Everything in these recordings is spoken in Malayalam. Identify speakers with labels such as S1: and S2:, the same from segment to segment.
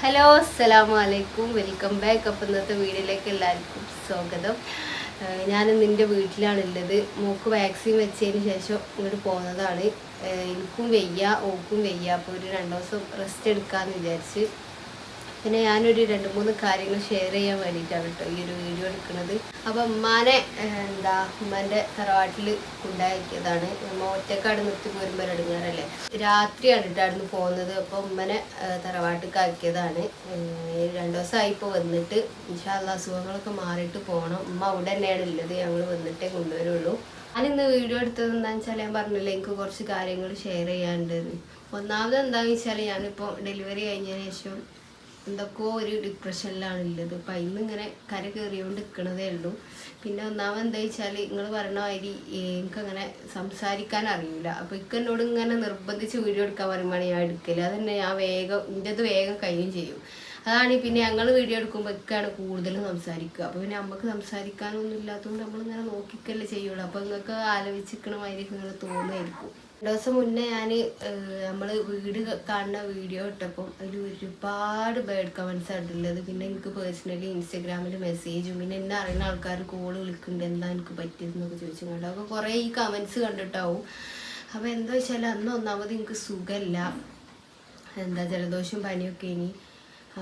S1: ഹലോ അസ്സലാമു വെൽക്കം ബാക്ക്. അപ്പം ഇന്നത്തെ വീഡിയോയിലേക്ക് എല്ലാവർക്കും സ്വാഗതം. ഞാൻ നിന്റെ വീട്ടിലാണുള്ളത്. മോക്ക് വാക്സിൻ വെച്ചതിന് ശേഷം ഇങ്ങോട്ട് പോകുന്നതാണ് എനിക്കും വെയ്യ ഓക്കും വെയ്യ. അപ്പോൾ ഒരു രണ്ട് ദിവസം റെസ്റ്റ് എടുക്കാമെന്ന് വിചാരിച്ച് പിന്നെ ഞാനൊരു രണ്ട് മൂന്ന് കാര്യങ്ങൾ ഷെയർ ചെയ്യാൻ വേണ്ടിയിട്ടാണ് കേട്ടോ ഈ ഒരു വീഡിയോ എടുക്കുന്നത്. അപ്പം ഉമ്മാനെ എന്താ ഉമ്മാന്റെ തറവാട്ടിൽ ഉണ്ടാക്കിയതാണ് ഉമ്മ ഒറ്റക്കാട് നിർത്തി പോരുമ്പോൾ എടുങ്ങാറല്ലേ രാത്രിയാണ് കേട്ടോ പോകുന്നത്. അപ്പോൾ ഉമ്മനെ കാക്കിയതാണ് ആക്കിയതാണ്. രണ്ട് ദിവസമായി ഇപ്പോൾ വന്നിട്ട്. ഇൻഷാല്ല അസുഖങ്ങളൊക്കെ മാറിയിട്ട് പോകണം ഉമ്മ അവിടെ തന്നെയാണ് ഉള്ളത്. ഞങ്ങൾ വന്നിട്ടേ കൊണ്ടുവരുള്ളൂ. ഞാനിന്ന് വീഡിയോ എടുത്തത് എന്താണെന്ന് വെച്ചാൽ ഞാൻ പറഞ്ഞില്ല എനിക്ക് കുറച്ച് കാര്യങ്ങൾ ഷെയർ ചെയ്യാനുണ്ട്. ഒന്നാമത് എന്താണെന്ന് വെച്ചാൽ ഞാനിപ്പോൾ ഡെലിവറി കഴിഞ്ഞതിന് ശേഷം എന്തൊക്കെയോ ഒരു ഡിപ്രഷനിലാണ് ഉള്ളത്. അപ്പം ഇന്ന് ഇങ്ങനെ കര കയറിയോണ്ട് നിൽക്കണതേ ഉള്ളൂ. പിന്നെ ഒന്നാമത് എന്താ വെച്ചാൽ നിങ്ങൾ പറഞ്ഞ മാതിരി എനിക്കങ്ങനെ സംസാരിക്കാൻ അറിയില്ല അപ്പോൾ ഇക്ക എന്നോട് ഇങ്ങനെ നിർബന്ധിച്ച് വീഡിയോ എടുക്കാൻ പറയുമ്പോൾ ഞാൻ എടുക്കൽ. അതന്നെ ഞാൻ വേഗം ഇന്റെത് വേഗം കഴിയും ചെയ്യും. അതാണ് പിന്നെ ഞങ്ങൾ വീഡിയോ എടുക്കുമ്പോൾ ഒക്കെയാണ് കൂടുതലും സംസാരിക്കുക അപ്പോൾ പിന്നെ നമുക്ക് സംസാരിക്കാനൊന്നും ഇല്ലാത്തതുകൊണ്ട് നമ്മളിങ്ങനെ നോക്കിക്കല്ലേ ചെയ്യുള്ളൂ. അപ്പോൾ നിങ്ങൾക്ക് ആലോചിക്കണമായിരിക്കും നിങ്ങൾ തോന്നുമായിരിക്കും രണ്ട് ദിവസം മുന്നേ ഞാൻ നമ്മൾ വീട് കാണുന്ന വീഡിയോ ഇട്ടപ്പം അതിൽ ഒരുപാട് ബേഡ് കമൻസ് ആയിട്ടുള്ളത് പിന്നെ എനിക്ക് പേഴ്സണലി ഇൻസ്റ്റഗ്രാമിൽ മെസ്സേജും പിന്നെ എന്നെ അറിയുന്ന ആൾക്കാർ കോൾ വിളിക്കുന്നുണ്ട്. എന്താ എനിക്ക് പറ്റിയതെന്നൊക്കെ ചോദിച്ചു കണ്ടു. അപ്പോൾ കുറേ ഈ കമൻസ് കണ്ടിട്ടാവും. അപ്പോൾ എന്താ വെച്ചാൽ അന്ന് ഒന്നാമത് എനിക്ക് സുഖമല്ല എന്താ ജലദോഷം പനിയൊക്കെ ഇനി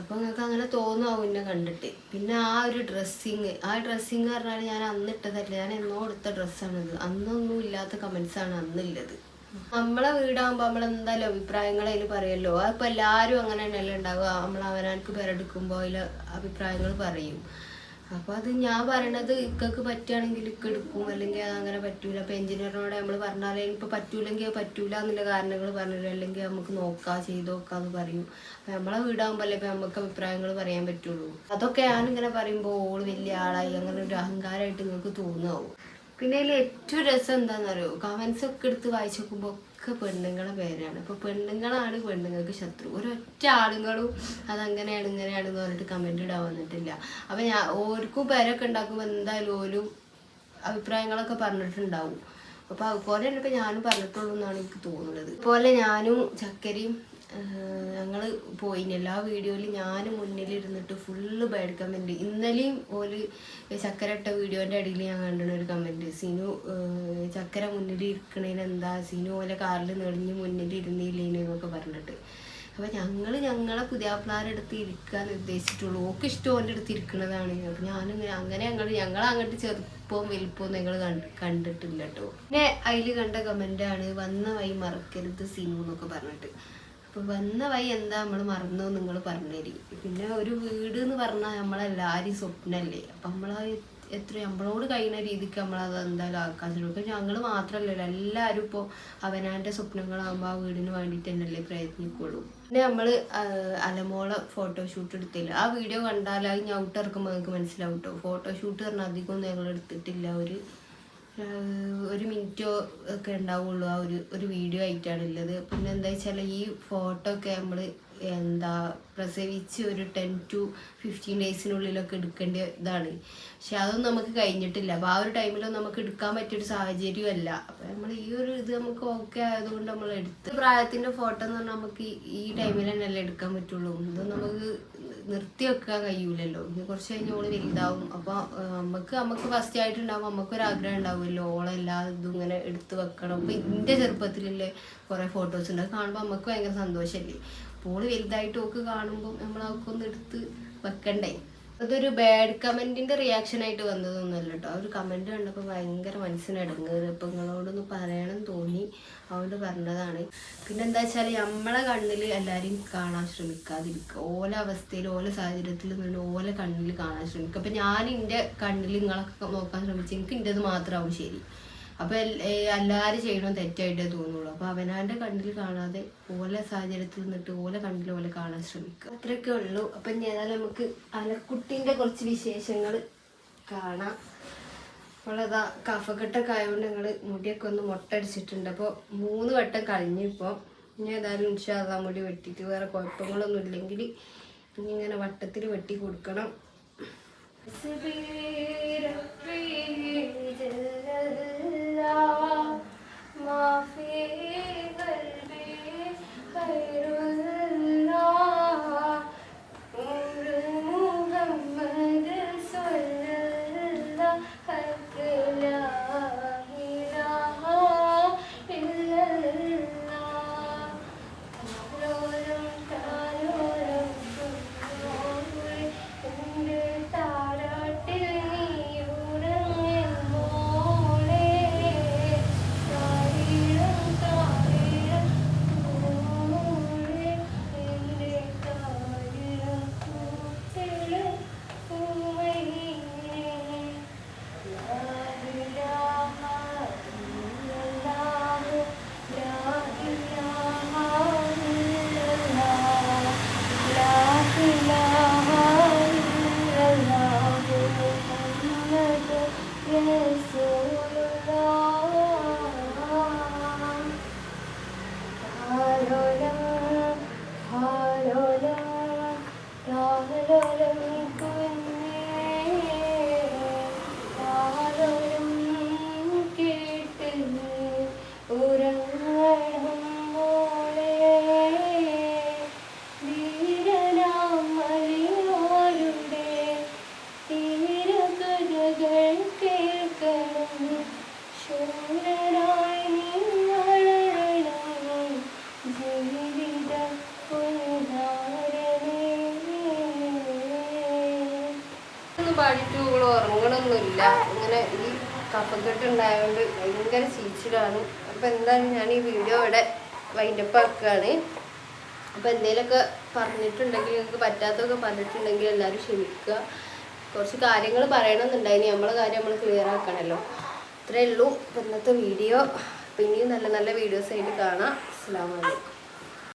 S1: അപ്പോൾ നിങ്ങൾക്ക് അങ്ങനെ തോന്നാവും എന്നെ കണ്ടിട്ട്. പിന്നെ ആ ഒരു ഡ്രസ്സിങ് ആ ഡ്രസ്സിങ് പറഞ്ഞാൽ ഞാൻ അന്ന് ഇട്ടതല്ല. ഞാൻ എന്നോ എടുത്ത ഡ്രസ്സാണത് അന്നൊന്നും ഇല്ലാത്ത കമൻസാണ് അന്നുള്ളത് നമ്മളെ വീടാകുമ്പോൾ നമ്മൾ എന്തായാലും അഭിപ്രായങ്ങൾ അതിൽ പറയല്ലോ. അതിപ്പോൾ എല്ലാരും അങ്ങനെ തന്നെയല്ലേ ഉണ്ടാവുക. നമ്മൾ അവനാർക്ക് പേരെടുക്കുമ്പോ അതിൽ അഭിപ്രായങ്ങൾ പറയും. അപ്പോൾ അത് ഞാൻ പറയണത് ഇക്കക്ക് പറ്റുകയാണെങ്കിൽ ഇക്ക എടുക്കും. അല്ലെങ്കിൽ അത് അങ്ങനെ പറ്റൂല. അപ്പോൾ എഞ്ചിനീയറിനോട് നമ്മൾ പറഞ്ഞാൽ ഇപ്പൊ പറ്റൂലെങ്കിൽ പറ്റൂല എന്നുള്ള കാരണങ്ങൾ പറഞ്ഞു അല്ലെങ്കിൽ നമുക്ക് നോക്കാം ചെയ്ത് നോക്കാന്ന് പറയും. അപ്പൊ നമ്മളെ വീടാകുമ്പോ അല്ലെ നമുക്ക് അഭിപ്രായങ്ങൾ പറയാൻ പറ്റുള്ളൂ. അതൊക്കെ ഞാനിങ്ങനെ പറയുമ്പോൾ ഓൾ വലിയ ആളായി. അങ്ങനെ ഒരു അഹങ്കാരമായിട്ട് നിങ്ങൾക്ക് തോന്നുമാവും പിന്നെ അതിൽ ഏറ്റവും രസം എന്താണെന്നറിയോ കമൻസ് ഒക്കെ എടുത്ത് വായിച്ചു നോക്കുമ്പോൾ ഒക്കെ പെണ്ണുങ്ങളെ പേരാണ്. അപ്പോൾ പെണ്ണുങ്ങളാണ് പെണ്ണുങ്ങൾക്ക് ശത്രു. ഒരൊറ്റ ആളുകളും അതങ്ങനെയാണ് ഇങ്ങനെയാണെന്ന് പറഞ്ഞിട്ട് കമന്റ് ഇടാൻ വന്നിട്ടില്ല. അപ്പം ഞാൻ ഓർക്കും പേരൊക്കെ ഉണ്ടാക്കുമ്പോൾ എന്തായാലും ഓരും അഭിപ്രായങ്ങളൊക്കെ പറഞ്ഞിട്ടുണ്ടാവും. അപ്പോൾ അതുപോലെ തന്നെ ഇപ്പം ഞാനും പറഞ്ഞിട്ടുള്ളൂ എന്നാണ് എനിക്ക് തോന്നുന്നത്. അതുപോലെ ഞാനും ചക്കരയും ഞങ്ങൾ പോയി എല്ലാ വീഡിയോയിലും ഞാൻ മുന്നിലിരുന്നിട്ട് ഫുള്ള് ബാഡ് കമന്റ് ഇന്നലെയും ഓൽ ചക്കര ഇട്ട വീഡിയോന്റെ അടിയിൽ ഞാൻ കണ്ടിരുന്ന ഒരു കമന്റ് സിനു ചക്കര മുന്നിൽ ഇരിക്കണേന് എന്താ? സിനു ഓലെ കാറിൽ നെളിഞ്ഞ് മുന്നിൽ എന്നൊക്കെ പറഞ്ഞിട്ട്. അപ്പോൾ ഞങ്ങൾ ഞങ്ങളെ പുതിയാപ്പിളാരെടുത്ത് ഇരിക്കാൻ ഉദ്ദേശിച്ചിട്ടുള്ളൂ ഓക്ക് ഇഷ്ടം ഓന്റെ അടുത്ത് ഇരിക്കുന്നതാണ് അപ്പം ഞാനിങ്ങനെ അങ്ങനെ ഞങ്ങൾ ഞങ്ങൾ അങ്ങോട്ട് ചെറുപ്പവും വലുപ്പവും ഞങ്ങൾ കണ്ടിട്ടില്ല കേട്ടോ പിന്നെ അതിൽ കണ്ട കമന്റാണ് വന്ന വഴി മറക്കരുത് സിനു എന്നൊക്കെ പറഞ്ഞിട്ട്. അപ്പോൾ വന്ന വഴി എന്താ നമ്മൾ മറന്നു നിങ്ങൾ പറഞ്ഞേരി. പിന്നെ ഒരു വീട് എന്ന് പറഞ്ഞാൽ നമ്മളെല്ലാവരും സ്വപ്നമല്ലേ അപ്പം നമ്മൾ എത്ര നമ്മളോട് കഴിയുന്ന രീതിക്ക് നമ്മളത് എന്തായാലും ആക്കാൻ ശ്രമിക്കും. ഞങ്ങൾ മാത്രമല്ലല്ലോ എല്ലാവരും ഇപ്പോൾ അവനാന്റെ സ്വപ്നങ്ങളാകുമ്പോൾ ആ വീടിന് വേണ്ടിയിട്ട് തന്നെയല്ലേ പ്രയത്നിക്കുള്ളൂ. പിന്നെ നമ്മൾ അലമോളെ ഫോട്ടോഷൂട്ട് എടുത്തില്ല. ആ വീഡിയോ കണ്ടാൽ അത് ഞൗട്ട് നിങ്ങൾക്ക് മനസ്സിലാവും കേട്ടോ ഫോട്ടോഷൂട്ട് പറഞ്ഞാൽ അധികമൊന്നും ഞങ്ങൾ എടുത്തിട്ടില്ല. ഒരു ഒരു മിനിറ്റോ ഒക്കെ ഉണ്ടാവുള്ളൂ ആ ഒരു ഒരു വീഡിയോ ആയിട്ടാണ് ഉള്ളത്. പിന്നെ എന്താ വെച്ചാൽ ഈ ഫോട്ടോ ഒക്കെ നമ്മൾ എന്താ പ്രസവിച്ച് ഒരു ടെൻ ടു ഫിഫ്റ്റീൻ ഡേയ്സിനുള്ളിലൊക്കെ എടുക്കേണ്ട ഇതാണ്. പക്ഷെ അതൊന്നും നമുക്ക് കഴിഞ്ഞിട്ടില്ല. അപ്പോൾ ആ ഒരു ടൈമിലൊന്നും നമുക്ക് എടുക്കാൻ പറ്റിയൊരു സാഹചര്യമല്ല അപ്പോൾ നമ്മൾ ഈ ഒരു ഇത് നമുക്ക് ഓക്കെ ആയതുകൊണ്ട് നമ്മൾ എടുത്ത് പ്രായത്തിന്റെ ഫോട്ടോ എന്ന് പറഞ്ഞാൽ നമുക്ക് ഈ- ടൈമിൽ തന്നെയല്ലേ എടുക്കാൻ പറ്റുള്ളൂ. ഇത് നമുക്ക് നിർത്തി വെക്കാൻ കഴിയൂലല്ലോ. ഇനി കുറച്ച് കഴിഞ്ഞ് ഓൾ വലുതാവും. അപ്പോൾ നമുക്ക് നമുക്ക് ഫസ്റ്റ് ആയിട്ടുണ്ടാകും നമുക്ക് ഒരു ആഗ്രഹം ഉണ്ടാവുമല്ലോ. ഓളെല്ലാ ഇതും ഇങ്ങനെ എടുത്ത് വെക്കണം. അപ്പോൾ എന്റെ ചെറുപ്പത്തിലുള്ള കുറേ ഫോട്ടോസ് ഉണ്ട്. കാണുമ്പോൾ നമുക്ക് ഭയങ്കര സന്തോഷമല്ലേ ഓൾ വലുതായിട്ട് ഓക്ക് കാണുമ്പോൾ നമ്മൾ അവർക്ക് ഒന്ന് എടുത്ത് വെക്കണ്ടേ? അതൊരു ബാഡ് കമന്റിന്റെ റിയാക്ഷൻ ആയിട്ട് വന്നതൊന്നുമല്ല കേട്ടോ ആ ഒരു കമന്റ് കണ്ടപ്പോൾ ഭയങ്കര മനസ്സിന് ഇപ്പം നിങ്ങളോടൊന്ന് പറയണം തോന്നി. അതുകൊണ്ട് പറഞ്ഞതാണ്. പിന്നെ എന്താ വെച്ചാൽ നമ്മളെ കണ്ണിൽ എല്ലാവരെയും കാണാൻ ശ്രമിക്കാതിരിക്കുക. ഓല അവസ്ഥയിൽ ഓല സാഹചര്യത്തിൽ നിന്ന് ഓല കണ്ണിൽ കാണാൻ ശ്രമിക്കുക. അപ്പം ഞാൻ എന്റെ കണ്ണിൽ നിങ്ങളൊക്കെ നോക്കാൻ ശ്രമിച്ചു. എനിക്ക് എന്റെത് മാത്രമാവും ശരി. അപ്പോൾ എല്ലാവരും ചെയ്യണം തെറ്റായിട്ടേ തോന്നുള്ളൂ. അപ്പോൾ അവനാന്റെ കണ്ണിൽ കാണാതെ ഓല സാഹചര്യത്തിൽ നിന്നിട്ട് ഓല കണ്ണിൽ ഓല കാണാൻ ശ്രമിക്കുക. അത്രയൊക്കെ ഉള്ളൂ. അപ്പം ഞാൻ ഏതായാലും നമുക്ക് അലക്കുട്ടിന്റെ കുറച്ച് വിശേഷങ്ങൾ കാണാം. അപ്പോളതാ കഫക്കെട്ടൊക്കെ ആയതുകൊണ്ട് ഞങ്ങൾ മുടിയൊക്കെ ഒന്ന് മുട്ടടിച്ചിട്ടുണ്ട്. അപ്പോൾ മൂന്ന് വട്ടം കഴിഞ്ഞു ഇപ്പോൾ ഇനി ഏതായാലും ഇൻഷാല്ല മുടി വെട്ടിയിട്ട് വേറെ കുഴപ്പങ്ങളൊന്നും ഇല്ലെങ്കിൽ ഇനി ഇങ്ങനെ വട്ടത്തിൽ വെട്ടി കൊടുക്കണം. ശൂരനായി നീ ഇങ്ങനെ ഈ കഫക്കെട്ട് ഉണ്ടായതുകൊണ്ട് ഭയങ്കര ചീച്ചിലാണ്. അപ്പോൾ എന്തായാലും ഞാൻ ഈ വീഡിയോ ഇവിടെ വൈൻഡപ്പ് ആക്കുകയാണ്. അപ്പോൾ എന്തെങ്കിലുമൊക്കെ പറഞ്ഞിട്ടുണ്ടെങ്കിൽ നിങ്ങൾക്ക് പറ്റാത്തതൊക്കെ പറഞ്ഞിട്ടുണ്ടെങ്കിൽ എല്ലാവരും ക്ഷമിക്കുക. കുറച്ച് കാര്യങ്ങൾ പറയണമെന്നുണ്ടായിരുന്നു നമ്മളെ കാര്യം നമ്മൾ ക്ലിയർ ആക്കണല്ലോ. അത്രേ ഉള്ളൂ ഇന്നത്തെ വീഡിയോ പിന്നെയും നല്ല നല്ല വീഡിയോസ് ആയിട്ട് കാണാം. അസ്സാം വലൈക്കും